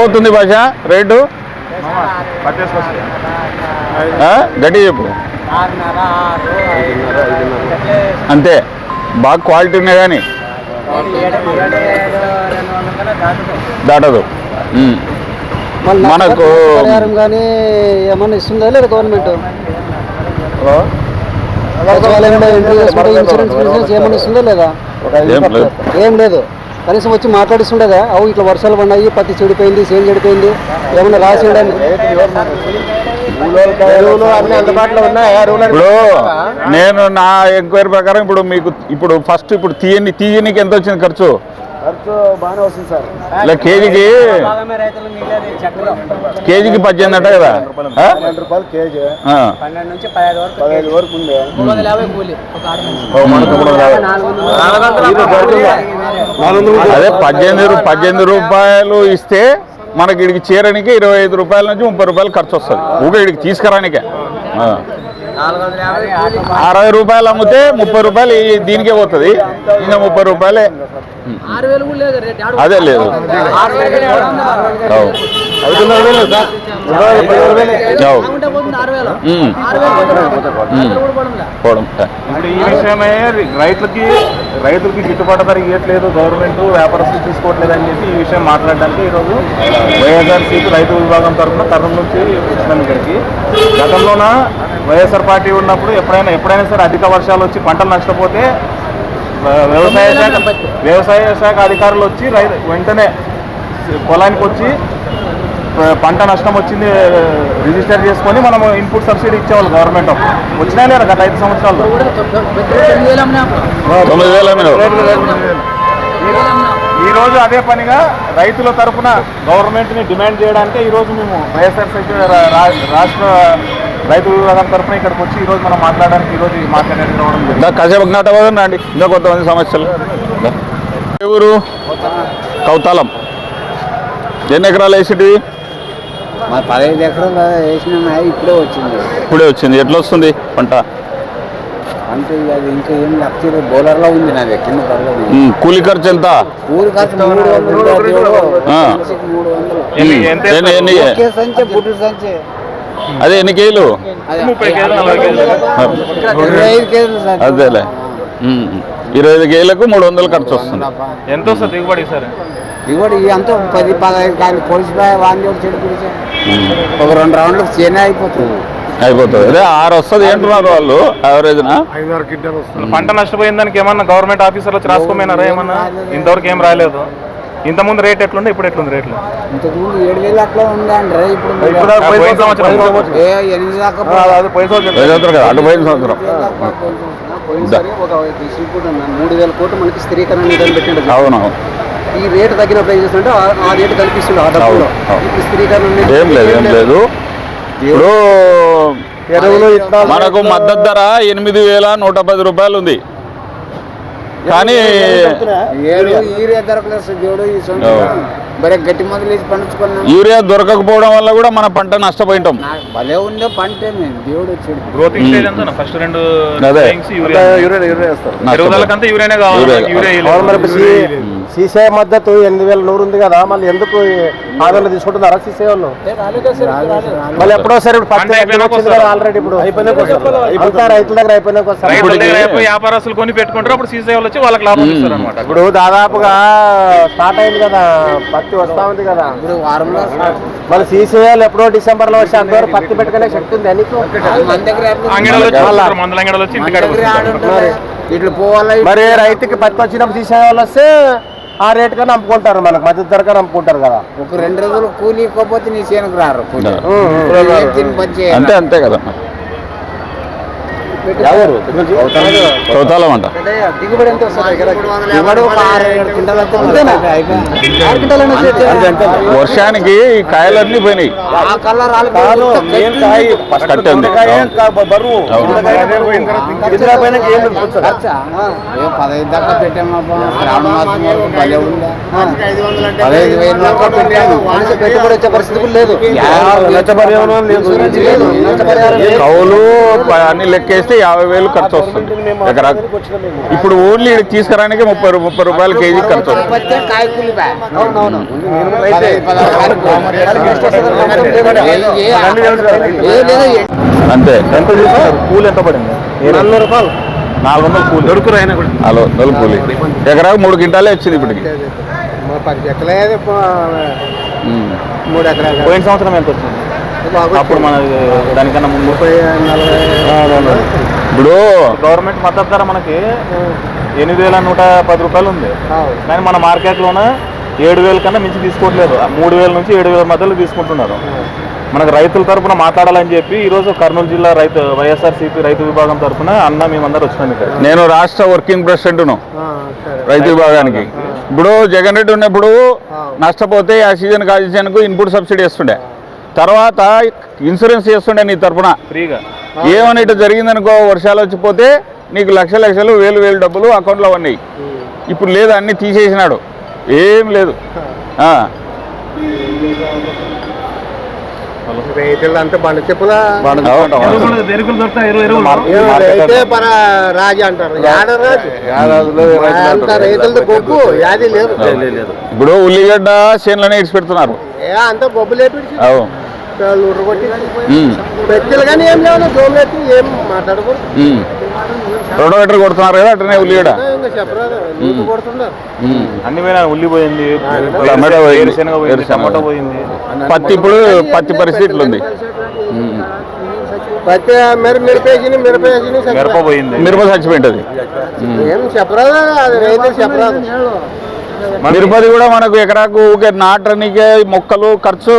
పోతుంది భాష? రేటు? గట్టి చెప్పు. అంతే. బాగా క్వాలిటీ ఉన్నాయి కానీ. దాటదు. మనకు కానీ ఏమన్నా ఇస్తుందా లేదా గవర్నమెంట్ ఏమన్నా ఇస్తుందా లేదు. ఏం లేదు. కనీసం వచ్చి మాట్లాడిస్తుండేదా? అవు ఇట్లా వర్షాలు పడినాయి పత్తి చెడిపోయింది చేను చెడిపోయింది ఏమన్నా రాసి ఇప్పుడు నేను నా ఎంక్వైరీ ప్రకారం ఇప్పుడు మీకు ఇప్పుడు ఫస్ట్ ఇప్పుడు తీయని తీయనికి ఎంత వచ్చింది ఖర్చు? కేజీకి కేజీకి పద్దెనిమిది అంట కదా? వరకు అదే పద్దెనిమిది పద్దెనిమిది రూపాయలు ఇస్తే మనకి ఇడికి చేరడానికి ఇరవై ఐదు రూపాయల నుంచి ముప్పై రూపాయలు ఖర్చు వస్తుంది. ఊగా ఇడికి తీసుకురానికే. అరవై రూపాయలు అమ్మితే ముప్పై రూపాయలు దీనికే పోతుంది. ఇంకా ముప్పై రూపాయలే. ఆరు వేలు కూడా లేదు రేట్ అదే లేదు. రైతులకి రైతులకి గిట్టుబాటు ధర ఇవ్వట్లేదు గవర్నమెంట్ వ్యాపారస్తులు తీసుకోవట్లేదు అని చెప్పి ఈ విషయం మాట్లాడడానికి ఈరోజు వైఎస్ఆర్సీపీ రైతు విభాగం తరఫున తరుణ్ నుంచి వచ్చినాం ఇక్కడికి. గతంలోన వైఎస్ఆర్ పార్టీ ఉన్నప్పుడు ఎప్పుడైనా ఎప్పుడైనా సరే అధిక వర్షాలు వచ్చి పంటలు నష్టపోతే వ్యవసాయ శాఖ వ్యవసాయ శాఖ అధికారులు వచ్చి రైతు వెంటనే పొలానికి వచ్చి పంట నష్టం వచ్చింది రిజిస్టర్ చేసుకొని మనం ఇన్పుట్ సబ్సిడీ ఇచ్చేవాళ్ళు గవర్నమెంట్ వచ్చినా లేదా గత ఐదు సంవత్సరాల్లో కూడా తొమ్మిది తొమ్మిది వేలు అమ్మినా అప్పుడు. తొమ్మిది వేల. మీరు తొమ్మిది వేలు అమ్మినా. ఈ రోజు అదే పనిగా రైతుల తరఫున గవర్నమెంట్ని డిమాండ్ చేయడానికే ఈ రోజు మేము వైఎస్ఆర్సీపీ రా- రా- రాష్ట్ర రైతు విభాగం తరఫున ఇక్కడికి వచ్చి ఈ రోజు మనం మాట్లాడడానికి కాసేపు రండి. ఇంకా కొంతమంది సమస్యలు. ఊరు? కౌతాలం. ఎన్ని ఎకరాలు వేసేటివి మా పదహైదు ఎకరాలు వేసినా ఇప్పుడే వచ్చింది. ఇప్పుడే వచ్చింది. ఎట్లా వస్తుంది పంట? అంటే అది ఇంకా ఏం లక్ష బౌలర్లో ఉంది నాది కింద కూలి ఖర్చు ఎంత? మూడు వందలు మూడు వందలు. సంచి బుడ్డు సంచి. అదే ఎన్ని కేజీలు. అదేలే. ఇరవై ఐదు కేజీలకు మూడు వందలు ఖర్చు వస్తుంది. ఎంత వస్తుంది దిగుబడి సార్ దిగుబడి అంతా పది పదహైదు కానీ చెడు పిలిచా. ఒక రెండు రౌండ్లకు చేనే అయిపోతుంది. అయిపోతుంది. అదే ఆరు వస్తుంది ఏంటున్నారు వాళ్ళు యావరేజ్నా పంట నష్టపోయిన దానికి ఏమన్నా గవర్నమెంట్ ఆఫీసర్లు వచ్చి రాసుకోమైనారా ఏమన్నా? ఇంతవరకు ఏం రాలేదు. ఇంతకుముందు రేట్ ఎట్లుండే ఇప్పుడు ఎట్లుంది రేట్లు? ఇంతకుముందు ఏడు వేలు అట్లా ఉందండి ఇప్పుడు. ఏ ఎనిమిది దాకా పోయినసారి ఒక మూడు వేల కోట్లు మనకి స్థిరీకరణ నిధులు పెట్టిండు. అవును ఈ రేటు ఆ- ఆ రేటు కల్పిస్తుండే ఆ డబ్బులో. అవును, అవును. ఇప్పుడు స్థిరీకరణ నిధి ఏం లేదు ఏం లేదు. ఇప్పుడు మనకు మద్దతు ధర ఎనిమిది వేల నూట పది రూపాయలు ఉంది. కానీ దేవుడు ఈ సంవత్సరం యూరియా దొరకకపోవడం వల్ల కూడా మన పంట నష్టపోయింటాం. భలే ఉండే పంట దేవుడు వచ్చాడు. ఫస్ట్ రెండు అదే. సీసీఐ మద్దతు ఎనిమిది వేల నూరు ఉంది కదా మళ్ళీ ఎందుకు ఆవేళ తీసుకుంటున్నారా సీసీఐ వాళ్ళు? మళ్ళీ ఎప్పుడో సరే ఇప్పుడు. ఆల్రెడీ ఇప్పుడు. అంతా రైతుల దగ్గర అయిపోయినాక వస్తారు. రైతుల ఇప్పుడు దగ్గర ఇది- అయిపోయి వ్యాపారస్తులు కొని పెట్టుకుంటారు అప్పుడు సీసీ వాళ్ళు వచ్చి వాళ్ళకి లాభం ఇస్తారు అనమాట ఇప్పుడు దాదాపుగా స్టార్ట్ అయింది కదా పత్తి వస్తా ఉంది కదా. ఇప్పుడు వారంలో మళ్ళీ సీసీఐలు ఎప్పుడో డిసెంబర్లో వచ్చి అంతవరకు పత్తి పెట్టుకునే శక్తి ఉంది. ఇంటికాడ ఇట్లు పోవాలి మరి రైతుకి పత్తి వచ్చినప్పుడు తీసే వాళ్ళు వస్తే ఆ రేట్ కన్నా అమ్ముకుంటారు మనకు మద్దతు ధర కన్నా అమ్ముకుంటారు కదా. ఒక రెండు రోజులు కూలి ఇవ్వకపోతే నీ చేనుకు రారు? అంతే అంతే కదా. ఎవరు? చౌతాలం అంట. దిగుబడి ఎంత. వర్షానికి ఈ కాయలన్నీ పోయినాయి. కట్ట ఉంది. బరువు. పదహైదు దాకా శ్రావణ మాసం పదహైదు వేలు దాకా పెట్టాము పెట్టుబడి వచ్చే పరిస్థితి లేదు. నష్టపరిహారం కౌలు అన్ని లెక్కేస్తే తీసుకురానికే యాభై వేలు ఖర్చు వస్తుంది. ఎకరా ఇప్పుడు ఓన్లీ తీసుకురానికే ముప్పై ముప్పై రూపాయలు కేజీ ఖర్చు అంతే. ఎంత కూలి ఎంత పడింది? నాలుగు రూపాయలు. నాలుగు వందలు కూలి. దొరుకురు అయినా కూడా. హలో నలుపులి ఎకరాకు మూడు క్వింటాలే వచ్చింది ఇప్పటికి. మా పది ఎక్కలేదు ఉమ్. మూడు ఎకరాలు. పోయిన సంవత్సరం ఎంత వచ్చింది? అప్పుడు మన దానికన్నా ముందు. ఇప్పుడు గవర్నమెంట్ మద్దతు ధర మనకి ఎనిమిది వేల నూట పది రూపాయలు ఉంది. కానీ మన మార్కెట్లోన ఏడు వేల కన్నా మించి తీసుకోవట్లేదు. మూడు వేల నుంచి ఏడు వేల మధ్యలో తీసుకుంటున్నారు. మనకు రైతుల తరపున మాట్లాడాలని చెప్పి ఈరోజు కర్నూలు జిల్లా రైతు వైఎస్ఆర్సీపీ రైతు విభాగం తరపున అన్న మేమందరూ వచ్చినాం ఇక్కడ. నేను రాష్ట్ర వర్కింగ్ ప్రెసిడెంట్ను రైతు విభాగానికి. ఇప్పుడు జగన్ రెడ్డి ఉన్నప్పుడు నష్టపోతే ఆ సీజన్ సీజన్కు ఇన్పుట్ సబ్సిడీ ఇస్తుండే తర్వాత ఇన్సూరెన్స్ చేస్తుండే నీ తరపున. ఫ్రీగా. ఏమని ఇటు జరిగిందనుకో వర్షాలు వచ్చిపోతే నీకు లక్ష లక్షలు వేలు వేలు డబ్బులు అకౌంట్లో ఉన్నాయి ఇప్పుడు లేదు అన్నీ తీసేసినాడు. ఏం లేదు. బండ చెప్పులా? రాజు అంటారు. గొప్పు యాది ఇప్పుడు ఉల్లిగడ్డ చేనులనే ఇడిచి పెడుతున్నారు అంత గొప్ప పెద్దలు కానీ ఏం లేవు దోమ ఎత్తి ఏం మాట్లాడకూడదు. కొడుతున్నారు కదా అట్లనే ఉమ్. అన్ని పోయినా ఉల్లి పోయింది టమాటా పోయింది. పోయింది వేరుశెనగ. టమాటా పోయింది. పత్తి ఇప్పుడు పత్తి పరిస్థితులు ఉంది. పత్తి మిర మిరపేసి మిరపేసి మిరప పోయింది. మిరప చచ్చిపోయింటది. ఉమ్. ఏం చెప్పరాదు అది రైతులు చెప్పరాదు. మిరపది కూడా మనకు ఎకరాకు ఊకే నాటనికే మొక్కలు ఖర్చు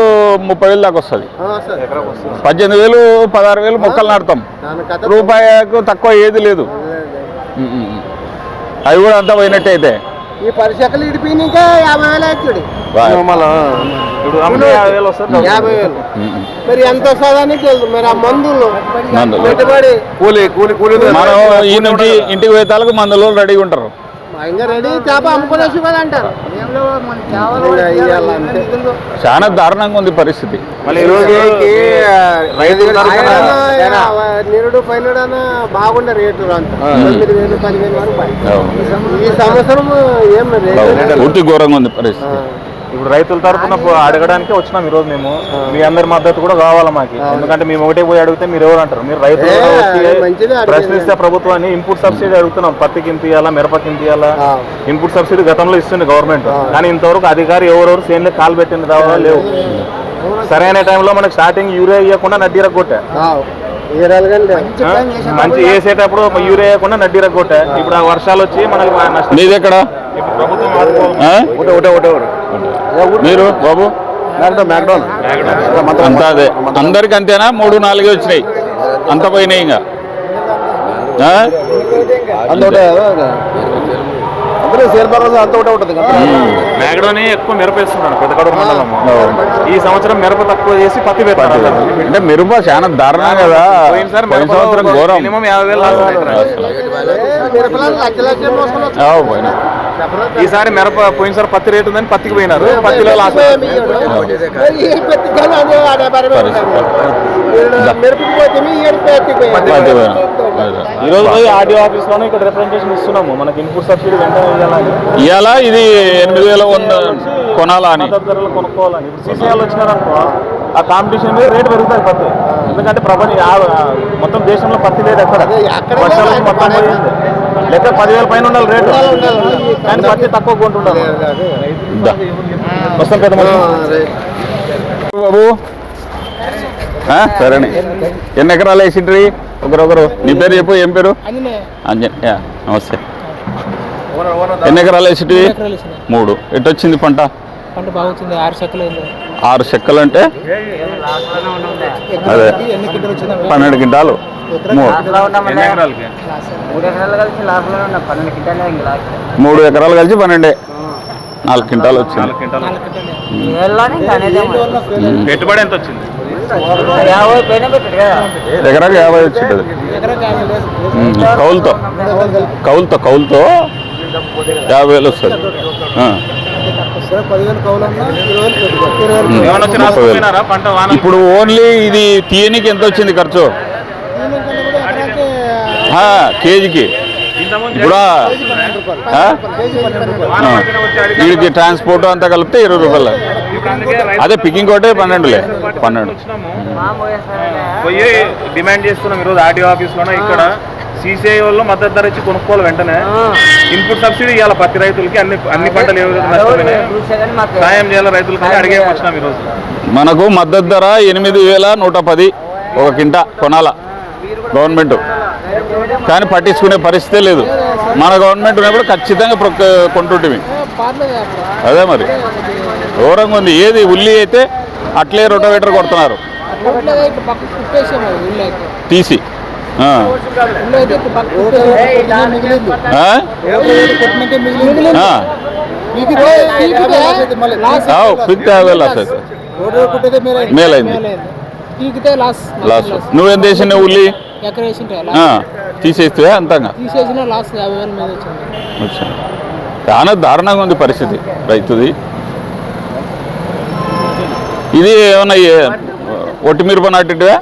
ముప్పై వేలు దాకా వస్తుంది. ఆ, సరే. పద్దెనిమిది వేలు పదహారు వేలు మొక్కలు నాటుతాం. రూపాయకు తక్కువ ఏది లేదు. అవి కూడా అంతా పోయినట్టే అయితే. ఈ పరిచకలు ఇడిపోయిన ఇంకా యాభై వేలు. మరి ఎంత మరి ఆ మందులు మందులు. పెట్టుబడి. కూలి కూలి కూలి మనం ఈ నుంచి ఇంటికి పోయే తాలకు మందులో రెడీగా ఉంటారు. ఇంకా రెడీ చేప అమ్ముకునేసి కదా అంటారు. చాలా దారుణంగా ఉంది పరిస్థితి. నిరుడు పైనుడన బాగుండే రేట్లు అంత తొమ్మిది వేలు పదివేలు వరకు పై. అవును. ఈ సంవత్సరం ఏం రేటు పూర్తి ఘోరంగా ఉంది పరిస్థితి. ఇప్పుడు రైతుల తరపున పో- అడగడానికి వచ్చినాం ఈ రోజు మేము మీ అందరి మద్దతు కూడా కావాలి మాకు. ఎందుకంటే మేము ఒకటే పోయి అడిగితే మీరు ఎవరు అంటారు? మీరు రైతులు కూడా వచ్చి. ప్రశ్నిస్తే ప్రభుత్వాన్ని ఇన్పుట్ సబ్సిడీ అడుగుతున్నాం. పత్తికి ఇంత ఇవ్వాలా మిరపకి ఇంత ఇవ్వాలా. ఇన్పుట్ సబ్సిడీ గతంలో ఇస్తుంది గవర్నమెంట్ కానీ ఇంతవరకు అధికారి ఎవరెవరు సేన్లే కాలు పెట్టింది దావా లేవు. సరైన టైంలో మనకు స్టార్టింగ్ యూరియా ఇవ్వకుండా నడ్డీర కొట్టా? మంచి వేసేటప్పుడు యూరియా ఇవ్వకుండా నడ్డీర కొట్టా ఇప్పుడు ఆ వర్షాలు వచ్చి మనకి నష్టం. ప్రభుత్వం మీరు బాబు? అంతా అదే. అందరికి అంతేనా? మూడు నాలుగే వచ్చినాయి. అంత పోయినాయి ఇంకా. మేగడోని ఎక్కువ మిరప వేస్తున్నాడు పెద్దకడూరు మండలం ఈ సంవత్సరం మిరప తక్కువ చేసి పత్తి పెడతారు అంటే మిరప? చాలా దారుణం కదా. పోయిన సంవత్సరం ఘోరం. మినిమం యాభై వేలు ఈసారి మిరప పోయినసారి పత్తి రేటు ఉందని పత్తికి పోయినారు. పత్తిలో లాస్ అయింది. మిరపకి పోతే ఏడు పెత్తికి పత్తి పోయినా. ఈ రోజు పోయి ఆర్డీఓ ఆఫీస్లోనే ఇక్కడ రిప్రజెంటేషన్ ఇస్తున్నాము. మనకి ఇన్పుట్ సబ్సిడీ వెంటనే ఇవ్వాలని. ఇవాళ ఇది ఎనిమిది వేల వంద కొనాలా అని. మద్దతు ధరలు కొనుక్కోవాలని. ఇప్పుడు సీసీఆర్ వచ్చినారనుకో ఆ కాంపిటీషన్ మీద రేట్ పెరుగుతుంది పత్తి. ఎందుకంటే ప్రపంచ మొత్తం దేశంలో పత్తి లేదు ఎక్కడ? ఎక్కడ వర్షాలు మొత్తం లెక్క పదివేల పైన ఉండాలి రేటు. ఉండాలి. కానీ పత్తి తక్కువ కొంటుండాలి. వస్తాం పెద్ద. బాబు. సరేనే. ఎన్ని ఎకరాలు వేసిండ్రి? ఒకరొకరు నీ పేరు చెప్పు ఏం పేరు? అంజన్. యా, నమస్తే. ఎన్ని ఎకరాలు వేసింటివి. మూడు. ఎటు వచ్చింది పంట ఆరు చెక్కలు ఆరు చెక్కలు అంటే అదే. పన్నెండు క్వింటాలు మూడు. ఎకరాలు కలిసి పన్నెండు నాలుగు క్వింటాలు వచ్చింది. పెట్టుబడి ఎంత వచ్చింది? ఎకరాకు యాభై వచ్చింది. కౌలుతో. కౌలుతో కౌలుతో యాభై వేలు వస్తుంది. ఇప్పుడు ఓన్లీ ఇది తీయనికి ఎంత వచ్చింది ఖర్చు? కేజీకి. ఇప్పుడు? వీడికి ట్రాన్స్పోర్ట్ అంతా కలిపితే ఇరవై రూపాయలు. అదే పికింగ్ ఒకటే పన్నెండులే. పన్నెండు. పోయి డిమాండ్ చేస్తున్నాం ఈరోజు ఆర్టీఓ ఆఫీస్లోనే ఇక్కడ. సీసీఐ వాళ్ళు మద్దతు ధర ఇచ్చి కొనుక్కోవాలి వెంటనే. ఇన్పుట్ సబ్సిడీ ఇవ్వాలి ప్రతి రైతులకి. అన్ని అన్ని పంటలు సాయం చేయాలి రైతులకి అడిగే వచ్చినాం ఈరోజు. మనకు మద్దతు ధర ఎనిమిది వేల నూట పది ఒక కింట కొనాల. గవర్నమెంట్. కానీ పట్టించుకునే పరిస్థితే లేదు. మన గవర్నమెంట్ ఉన్నప్పుడు ఖచ్చితంగా ప్రొక్క- కొంటుంటివి అదే మరి. ఘోరంగా ఉంది. ఏది ఉల్లి అయితే అట్లే రొటవేటర్ కొడుతున్నారు. తీసి మేలైంది. పీకితే లాస్ లాస్ట్ నువ్వేం చేసిన ఉల్లి? ఎక్కడ తీసేస్తే అంతంగా? తీసేసిన లాస్ యాభై వేల మీద వచ్చింది. వచ్చా. చాలా దారుణంగా ఉంది పరిస్థితి రైతుది. ఇది ఏమన్నా ఏ- ఒట్టి మిరప నాటివా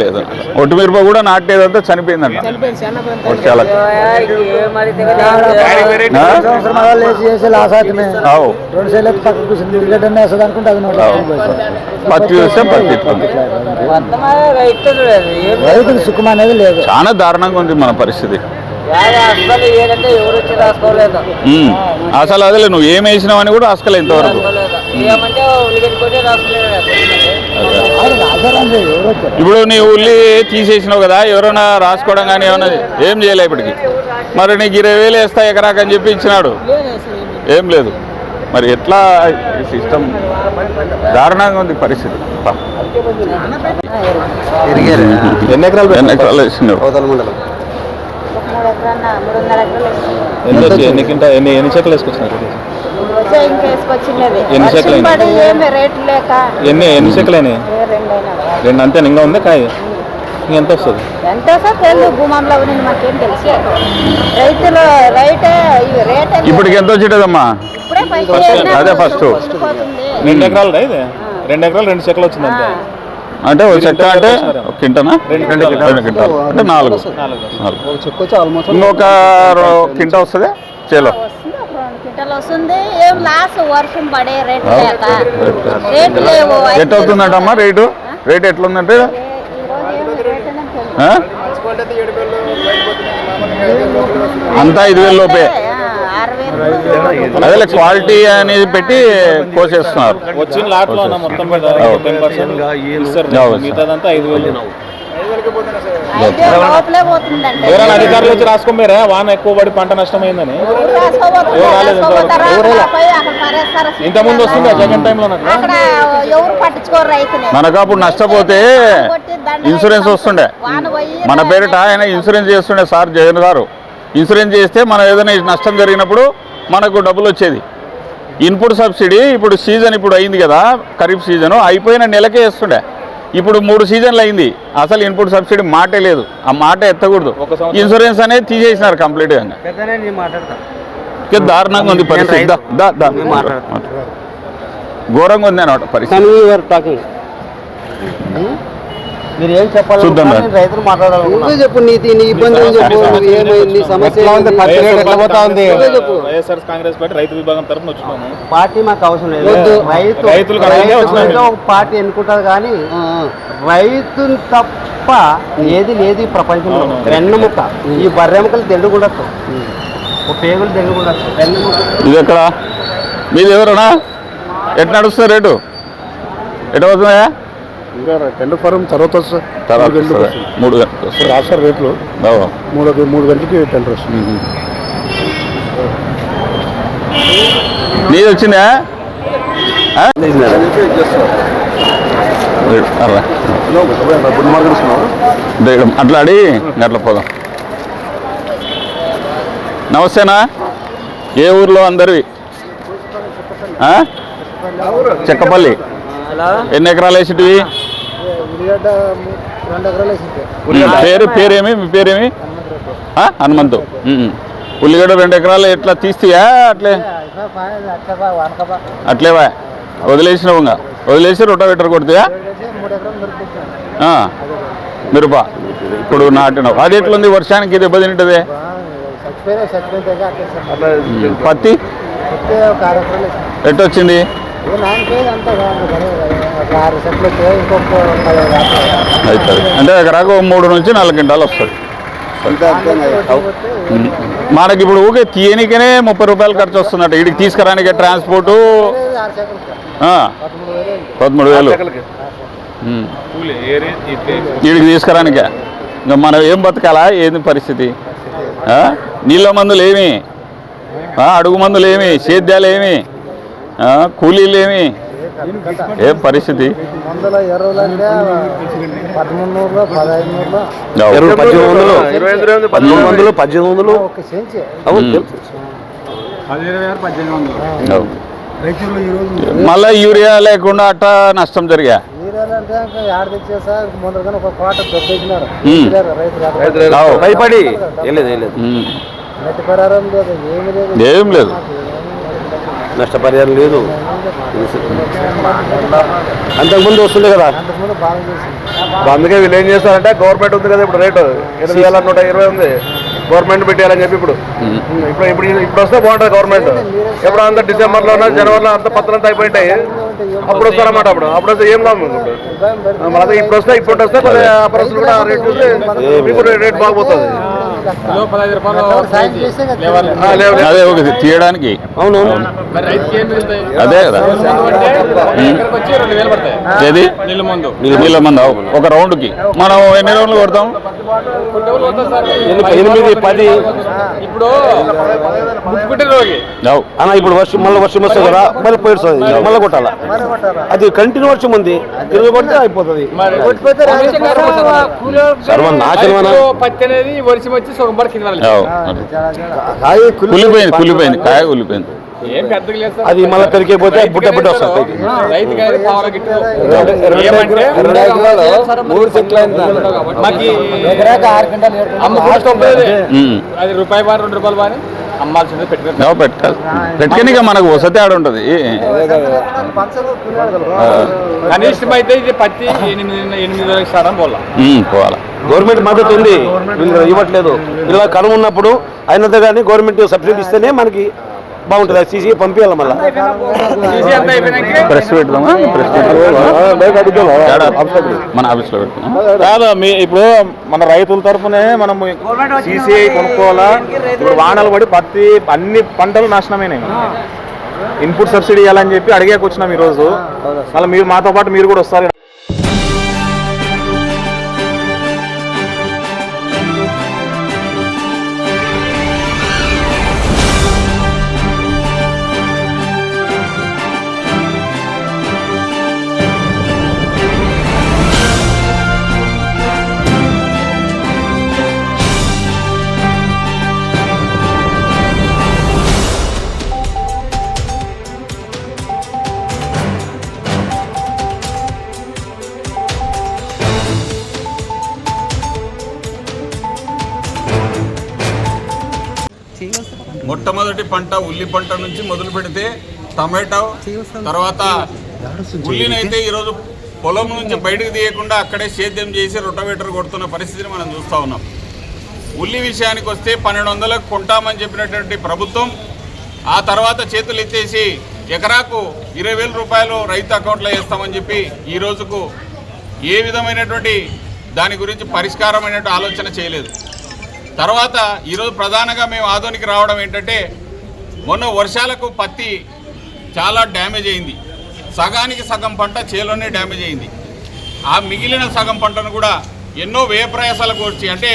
లేదా. ఒట్టి మిరప కూడా నాటేదంతా చనిపోయిందంట. చాలా. పత్తి చూస్తే పత్తి రైతుకు సుఖం అనేది లేదు చాలా దారుణంగా ఉంది మన పరిస్థితి. అసలు అదే నువ్వు ఏం వేసినావని కూడా అసలు ఇంతవరకు. ఇప్పుడు నీ ఉల్లి తీసేసినావు కదా ఎవరైనా రాసుకోవడం కానీ ఏమన్నా ఏం చేయలే ఇప్పటికి. మరి నీకు ఇరవై వేలు వేస్తా ఎకరాకని చెప్పి ఇచ్చినాడు. ఏం లేదు. మరి ఎట్లా ఈ సిస్టమ్ దారుణంగా ఉంది పరిస్థితి. ఎన్ని ఎకరాలు ఎన్ని ఎకరాలు ఎన్ని ఎన్ని ఎన్ని చెక్కలు వేసుకొచ్చినారు? ఎన్ని వర్షం చెట్లయినాయి? పడి ఏమి రేటు లేక ఎన్ని ఎన్ని చెక్కలు అయినాయి ఏ రెండైనా రెండు అంతే ఇంకా ఉంది కాయ? ఇంకెంత వస్తుంది? ఎంత తెలియదు భూమంలో ఉన్నది మాకేం తెలుసు. రైతులు రైటే ఇవి రేట్ ఇప్పటికి ఎంత వచ్చేటదమ్మా? ఇప్పుడే ఫస్ట్ అదే. ఉండిపోతుంది. రెండు ఎకరాలు ఇది? రెండు ఎకరాలు రెండు చెక్కలు వచ్చింది అంతే అంటే ఒక చెక్క అంటే ఒక కింటనా? రెండు రెండు కింటాలు. అంటే నాలుగు. నాలుగు. నాలుగు. ఒక చెక్కు వచ్చి ఆల్మోస్ట్ ఇంకొక రో- కింట వస్తుంది? చేలో. క్వింటాలు వస్తుంది. ఏం లాస్ వర్షం పడే రేటు. లేక. రేటు లేవు. At అవుతుందంటమ్మా rate? రేటు ఎట్లుందంటే? అంతా ఐదు వేల లోపే. అదే క్వాలిటీ అనేది పెట్టి కోసేస్తున్నారు. వచ్చిన లాట్లో మొత్తం ఎవరైనా అధికారులు వచ్చి రాసుకోమేరా వాన ఎక్కువ పడి పంట నష్టమైందని? ఇంత ముందు వస్తుందా జగన్ టైంలో నాకు అక్కడ ఎవరు పట్టించుకోరు రైతుని. మనకు అప్పుడు నష్టపోతే ఇన్సూరెన్స్ వేసి వస్తుండే. మన పేరిట ఆయన ఇన్సూరెన్స్ చేస్తుండే సార్ జగన్ గారు. ఇన్సూరెన్స్ చేస్తే మనం ఏదైనా నష్టం జరిగినప్పుడు మనకు డబ్బులు వచ్చేది. ఇన్పుట్ సబ్సిడీ ఇప్పుడు సీజన్ ఇప్పుడు అయింది కదా ఖరీఫ్ సీజన్ అయిపోయిన నెలకే వేస్తుండే. ఇప్పుడు మూడు సీజన్లు అయింది. అసలు ఇన్పుట్ సబ్సిడీ మాటే లేదు. ఆ మాట ఎత్తకూడదు. ఇన్సూరెన్స్ అనేది తీసేసినారు కంప్లీట్గా ఇంకా దారుణంగా ఉంది పరిస్థితి. దా, దా, దా. ఘోరంగా ఉంది అన్నమాట పరిస్థితి. టాకింగ్ మీరు ఏం చెప్పాలి చూద్దాం. రైతులు మాట్లాడాలి చెప్పు నీతి నీ ఇబ్బంది చెప్పు ఏమైంది సమస్య ఎట్లా ఉంది? ఎట్లా వైఎస్ఆర్ కాంగ్రెస్ పార్టీ రైతు విభాగం తరఫున వచ్చినాము. పార్టీ మాకు అవసరం లేదు. రైతు రైతు ఒక పార్టీ ఎన్నుకుంటారు కానీ. రైతుని తప్ప ఏది లేదు ఈ ప్రపంచంలో. వెన్నముక్క ఈ బర్రెముకలు తెండుకుండొచ్చు ఒక పేగులు తెండుకుండొచ్చు వెన్నముక్క ఇది ఎక్కడ? మీది ఎవరన్నా? ఎట్ నడుస్తుంది రేటు? ఎటు అవుతున్నాయా ఇంకా టెండర్ ఫారం తర్వాత వస్తుంది తర్వాత మూడు గంటలకు వస్తుందా? మూడు గంటలకు వస్తుంది రాస్తారు రేట్లు. మూడు మూడు గంటలకి టెండర్ వస్తుంది మ్మ్. నీది వచ్చిందా ఆ? అర్రా. దిగడం అట్లాడి అట్లా పోదాం నమస్తేనా ఏ ఊర్లో అందరివి ఆ? చెక్కపల్లి ఎన్ని ఎకరాలు వేసిటివి? పేరు పేరేమి? మీ పేరేమి? హనుమంతు. ఉల్లిగడ్డ రెండు ఎకరాలు ఎట్లా తీస్తాయా? అట్లే? అట్లేవా? వదిలేసినావు ఇంకా. వదిలేసి రొటావేటర్ ఆ. మిరప. ఇప్పుడు నాటినావు. అది ఎట్లుంది? వర్షానికి దెబ్బతింటది. పత్తి. ఎట్టొచ్చింది? అవుతుంది అంటే ఎకరాకు మూడు నుంచి నాలుగు క్వింటాలు వస్తుంది. మనకి ఇప్పుడు ఊకే తీయనికనే ముప్పై రూపాయలు ఖర్చు వస్తున్నట్టు. ఇడికి తీసుకురానికే ట్రాన్స్పోర్టు పదమూడు వేలు. వీడికి తీసుకురానికే. ఇంకా మనం ఏం బతకాలా? ఏంది పరిస్థితి? ఆ? నీళ్ళ మందులు ఏమి ఆ, అడుగు మందులు ఏమి సేద్యాలు ఏమి ఆ, కూలీలు ఏమి ఏం పరిస్థితి. మళ్ళా యూరియా లేకుండా అట్టా నష్టం జరిగా. భయపడి. లేదు ఏం లేదు. నష్టపరిహారం లేదు. అంతకుముందు వస్తుండే కదా? అందుకే వీళ్ళు ఏం చేస్తారంటే గవర్నమెంట్ ఉంది కదా ఇప్పుడు రేటు. ఎనిమిది వేల నూట ఇరవై ఉంది. గవర్నమెంట్ పెట్టేయాలని చెప్పి ఇప్పుడు. ఇప్పుడు ఇప్పుడు ఇప్పుడు వస్తే బాగుంటుంది గవర్నమెంట్. ఎప్పుడు అంత డిసెంబర్లోనో జనవరిలో అంత పత్రంతా అయిపోయింటాయి. అప్పుడు వస్తారన్నమాట అప్పుడు. అప్పుడు వస్తే ఏం లాభం ఇప్పుడు? ఇబ్బంది పెడితే మనది ఇప్పుడు వస్తే ఇప్పుడు వస్తే కొద్దిగా పరిస్థితులు కూడా రేట్ చూస్తే ఇప్పుడు రేట్ బాగుపోతుంది. కదా తీయడానికి. అవును. అదే కదా. ఏది నీళ్ళ మంది. ఒక రౌండ్కి మనం ఎన్ని రౌండ్లు కొడతాం ఎనిమిది- పది ఇప్పుడు. అన్న ఇప్పుడు వర్షం మళ్ళీ వర్షం వస్తుంది కదా మళ్ళీ పోయిస్తుంది మళ్ళీ కొట్టాల అది కంటిన్యూ వర్షం ఉంది తిరిగి కొడితే అయిపోతుంది. కులిపోయింది కులిపోయింది కాయ కులిపోయింది అది మళ్ళీ పెరిగిపోతే బుట్ట బుట్ట వస్తుంది. మూడు. అది. రూపాయి రెండు రూపాయలు అమ్మాల్సింది పెట్టుకనిక మనకు వసతి ఆడ ఉంటుంది. కనిష్టం అయితే ఇది పత్తి ఎనిమిది ఎనిమిది పోవాలి. గవర్నమెంట్ మద్దతు ఉంది. ఇవ్వట్లేదు. ఇలా కరువు ఉన్నప్పుడు అయినంత కానీ గవర్నమెంట్ సబ్సిడీ ఇస్తేనే మనకి బాగుంటుంది. అది సీసీ పంపించాలి మళ్ళీ. తీసి అంతా అయిపోయినాక ప్రెస్ పెడదామా? ప్రెస్ పెడదామా? మన ఆఫీస్లో పెడతాం కాదు మీ ఇప్పుడు మన రైతుల తరఫునే మనం సీసీఐ కొనుక్కోవాలా? ఇప్పుడు వానలు పడి పత్తి అన్ని పంటలు నాశనమైనాయి. ఇన్పుట్ సబ్సిడీ ఇవ్వాలని చెప్పి అడిగాక వచ్చినాం ఈరోజు మళ్ళీ మీరు మాతో పాటు మీరు కూడా వస్తారు. మొట్టమొదటి పంట ఉల్లి పంట నుంచి మొదలు పెడితే టమాటో తర్వాత ఉల్లినైతే ఈరోజు పొలం నుంచి బయటకు తీయకుండా అక్కడే సేద్యం చేసి రొటవేటర్ కొడుతున్న పరిస్థితిని మనం చూస్తూ ఉన్నాం. ఉల్లి విషయానికి వస్తే పన్నెండు వందలకు కొంటామని చెప్పినటువంటి ప్రభుత్వం ఆ తర్వాత చేతులు ఎత్తేసి ఎకరాకు ఇరవై వేల రూపాయలు రైతు అకౌంట్లో వేస్తామని చెప్పి ఈ రోజుకు ఏ విధమైనటువంటి దాని గురించి పరిష్కారమైనటువంటి ఆలోచన చేయలేదు. తర్వాత ఈరోజు ప్రధానంగా మేము ఆధునికి రావడం ఏంటంటే మొన్న వర్షాలకు పత్తి చాలా డ్యామేజ్ అయింది. సగానికి సగం పంట చేలోనే డ్యామేజ్ అయింది. ఆ మిగిలిన సగం పంటను కూడా ఎన్నో వ్యయ ప్రయాసాలకు వచ్చి అంటే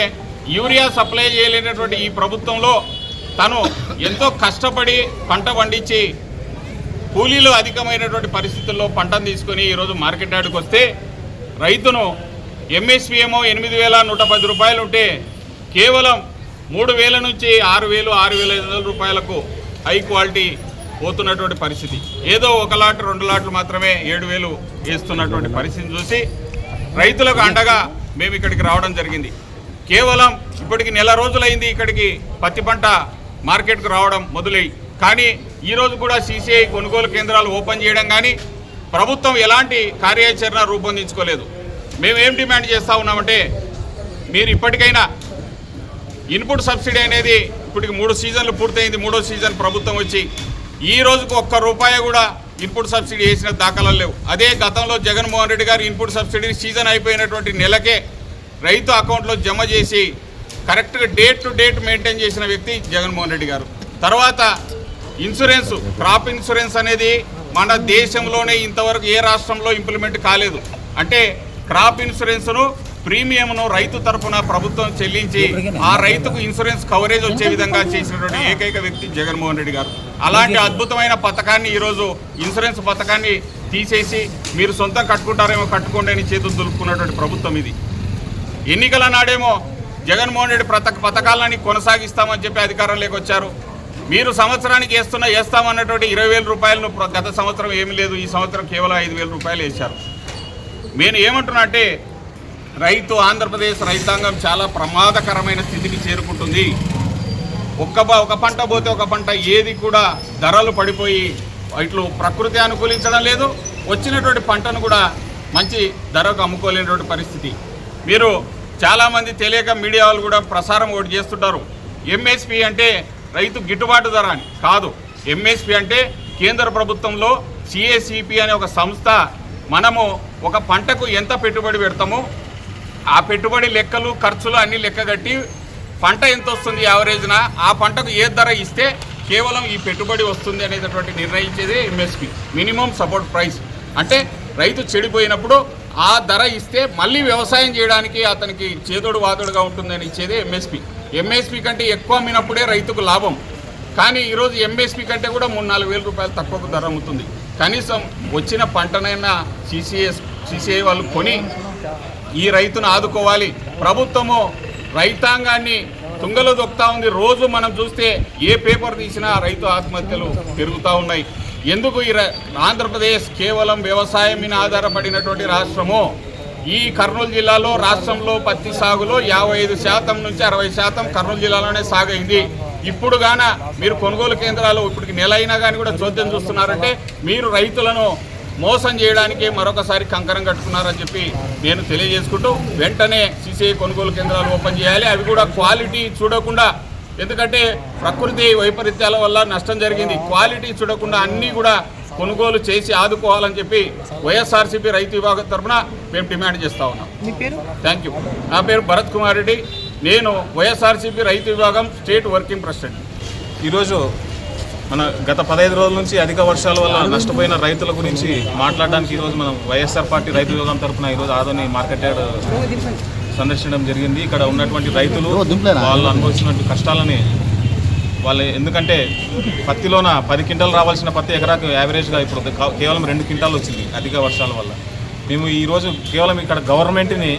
యూరియా సప్లై చేయలేనటువంటి ఈ ప్రభుత్వంలో తను ఎంతో కష్టపడి పంట పండించి కూలీలు అధికమైనటువంటి పరిస్థితుల్లో పంటను తీసుకొని ఈరోజు మార్కెట్ యార్డ్కి వస్తే రైతును ఎంఎస్పి ఏమో ఎనిమిది వేల నూట పది రూపాయలు ఉంటే కేవలం మూడు వేల నుంచి ఆరు వేలు ఆరు వేల ఐదు వందల రూపాయలకు హై క్వాలిటీ పోతున్నటువంటి పరిస్థితి. ఏదో ఒక లాట్ రెండు లాట్లు మాత్రమే ఏడు వేలు వేస్తున్నటువంటి పరిస్థితిని చూసి రైతులకు అండగా మేము ఇక్కడికి రావడం జరిగింది. కేవలం ఇప్పటికి నెల రోజులైంది ఇక్కడికి పత్తి పంట మార్కెట్కు రావడం మొదలై కానీ ఈరోజు కూడా సీసీఐ కొనుగోలు కేంద్రాలు ఓపెన్ చేయడం కానీ ప్రభుత్వం ఎలాంటి కార్యాచరణ రూపొందించుకోలేదు. మేము ఏం డిమాండ్ చేస్తూ ఉన్నామంటే మీరు ఇప్పటికైనా ఇన్పుట్ సబ్సిడీ అనేది ఇప్పటికి మూడు సీజన్లు పూర్తయింది. మూడో సీజన్ ప్రభుత్వం వచ్చి ఈ రోజుకు ఒక్క రూపాయి కూడా ఇన్పుట్ సబ్సిడీ వేసిన దాఖలాలు లేవు. అదే గతంలో జగన్మోహన్ రెడ్డి గారు ఇన్పుట్ సబ్సిడీ సీజన్ అయిపోయినటువంటి నెలకే రైతు అకౌంట్లో జమ చేసి కరెక్ట్గా డేట్ టు డేట్ మెయింటైన్ చేసిన వ్యక్తి జగన్మోహన్ రెడ్డి గారు. తర్వాత ఇన్సూరెన్స్ క్రాప్ ఇన్సూరెన్స్ అనేది మన దేశంలోనే ఇంతవరకు ఏ రాష్ట్రంలో ఇంప్లిమెంట్ కాలేదు. అంటే క్రాప్ ఇన్సూరెన్స్ను ప్రీమియంను రైతు తరఫున ప్రభుత్వం చెల్లించి ఆ రైతుకు ఇన్సూరెన్స్ కవరేజ్ వచ్చే విధంగా చేసినటువంటి ఏకైక వ్యక్తి జగన్మోహన్ రెడ్డి గారు. అలాంటి అద్భుతమైన పథకాన్ని ఈరోజు ఇన్సూరెన్స్ పథకాన్ని తీసేసి మీరు సొంతం కట్టుకుంటారేమో కట్టుకోండి అని చేతులు దులుపుకున్నటువంటి ప్రభుత్వం ఇది. ఎన్నికల నాడేమో జగన్మోహన్ రెడ్డి ప్రత పథకాలని కొనసాగిస్తామని చెప్పి అధికారంలోకి వచ్చారు. మీరు సంవత్సరానికి వేస్తున్న వేస్తామన్నటువంటి ఇరవై వేల రూపాయలను గత సంవత్సరం ఏమీ లేదు ఈ సంవత్సరం కేవలం ఐదు వేల రూపాయలు వేశారు. నేను ఏమంటున్నా అంటే రైతు ఆంధ్రప్రదేశ్ రైతాంగం చాలా ప్రమాదకరమైన స్థితికి చేరుకుంటుంది. ఒక్క ఒక పంట పోతే ఒక పంట ఏది కూడా ధరలు పడిపోయి ఇట్లు ప్రకృతి అనుకూలించడం లేదు. వచ్చినటువంటి పంటను కూడా మంచి ధరకు అమ్ముకోలేనటువంటి పరిస్థితి. మీరు చాలామంది తెలియక మీడియా వాళ్ళు కూడా ప్రసారం ఒకటి చేస్తుంటారు. ఎంఎస్పి అంటే రైతు గిట్టుబాటు ధర అని కాదు. ఎంఎస్పి అంటే కేంద్ర ప్రభుత్వంలో సిఏసిపి అనే ఒక సంస్థ మనము ఒక పంటకు ఎంత పెట్టుబడి పెడతామో ఆ పెట్టుబడి లెక్కలు ఖర్చులు అన్ని లెక్కగట్టి పంట ఎంత వస్తుంది యావరేజ్న? ఆ పంటకు ఏ ధర ఇస్తే కేవలం ఈ పెట్టుబడి వస్తుంది అనేటటువంటి నిర్ణయించేదే ఎంఎస్పి మినిమం సపోర్ట్ ప్రైస్. అంటే రైతు చెడిపోయినప్పుడు ఆ ధర ఇస్తే మళ్ళీ వ్యవసాయం చేయడానికి అతనికి చేదోడు వాదోడుగా ఉంటుందని ఇచ్చేది ఎంఎస్పి ఎంఎస్పి కంటే ఎక్కువ అమ్మినప్పుడే రైతుకు లాభం. కానీ ఈరోజు ఎంఎస్పి కంటే కూడా మూడు నాలుగు వేల రూపాయలు తక్కువకు ధర అమ్ముతుంది. కనీసం వచ్చిన పంటనైనా సిసిఎస్ సిసిఐ వాళ్ళు కొని ఈ రైతును ఆదుకోవాలి. ప్రభుత్వము రైతాంగాన్ని తుంగలో దొక్కుతా ఉంది. రోజు మనం చూస్తే ఏ పేపర్ తీసినా రైతు ఆత్మహత్యలు పెరుగుతూ ఉన్నాయి. ఎందుకు ఈ ర- ఆంధ్రప్రదేశ్ కేవలం వ్యవసాయం మీద ఆధారపడినటువంటి రాష్ట్రము? ఈ కర్నూలు జిల్లాలో రాష్ట్రంలో పత్తి సాగులో యాభై ఐదు శాతం నుంచి అరవై శాతం కర్నూలు జిల్లాలోనే సాగైంది. ఇప్పుడు గాన మీరు కొనుగోలు కేంద్రాలు ఇప్పటికి నెల అయినా కానీ కూడా చోద్యం చూస్తున్నారంటే మీరు రైతులను మోసం చేయడానికి మరొకసారి కంకరం కట్టుకున్నారని చెప్పి నేను తెలియజేసుకుంటూ వెంటనే సిసిఐ కొనుగోలు కేంద్రాలు ఓపెన్ చేయాలి. అవి కూడా క్వాలిటీ చూడకుండా ఎందుకంటే ప్రకృతి వైపరీత్యాల వల్ల నష్టం జరిగింది. క్వాలిటీ చూడకుండా అన్నీ కూడా కొనుగోలు చేసి ఆదుకోవాలని చెప్పి వైఎస్ఆర్సీపీ రైతు విభాగం తరఫున మేము డిమాండ్ చేస్తా ఉన్నాం. Thank you. నా పేరు భరత్ కుమార్ రెడ్డి. నేను వైఎస్ఆర్సీపీ రైతు విభాగం స్టేట్ వర్కింగ్ ప్రెసిడెంట్. ఈరోజు మన గత పదహైదు రోజుల నుంచి అధిక వర్షాల వల్ల నష్టపోయిన రైతుల గురించి మాట్లాడడానికి ఈరోజు మనం వైఎస్ఆర్ పార్టీ రైతు విభాగం తరఫున ఈరోజు ఆదోని మార్కెట్ యార్డ్ సందర్శించడం జరిగింది. ఇక్కడ ఉన్నటువంటి రైతులు వాళ్ళు అనుభవిస్తున్నటువంటి కష్టాలని వాళ్ళు ఎందుకంటే పత్తిలోన పది క్వింటాలు రావాల్సిన పత్తి ఎకరాకు యావరేజ్గా ఇప్పుడు కేవలం రెండు క్వింటాలు వచ్చింది అధిక వర్షాల వల్ల. మేము ఈరోజు కేవలం ఇక్కడ గవర్నమెంట్ని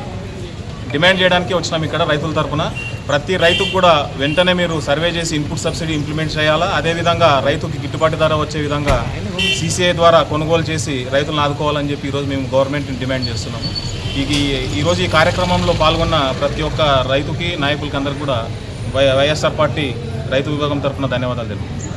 డిమాండ్ చేయడానికి వచ్చినాం ఇక్కడ రైతుల తరపున. ప్రతి రైతుకు కూడా వెంటనే మీరు సర్వే చేసి ఇన్పుట్ సబ్సిడీ ఇంప్లిమెంట్ చేయాలా? అదేవిధంగా రైతుకి గిట్టుబాటు ధర వచ్చే విధంగా సీసీఐ ద్వారా కొనుగోలు చేసి రైతులను ఆదుకోవాలని చెప్పి ఈరోజు మేము గవర్నమెంట్ని డిమాండ్ చేస్తున్నాము. ఈ ఈ- ఈరోజు ఈ కార్యక్రమంలో పాల్గొన్న ప్రతి ఒక్క రైతుకి నాయకులకి అందరికీ కూడా వై వైఎస్ఆర్ పార్టీ రైతు విభాగం తరఫున ధన్యవాదాలు తెలుపు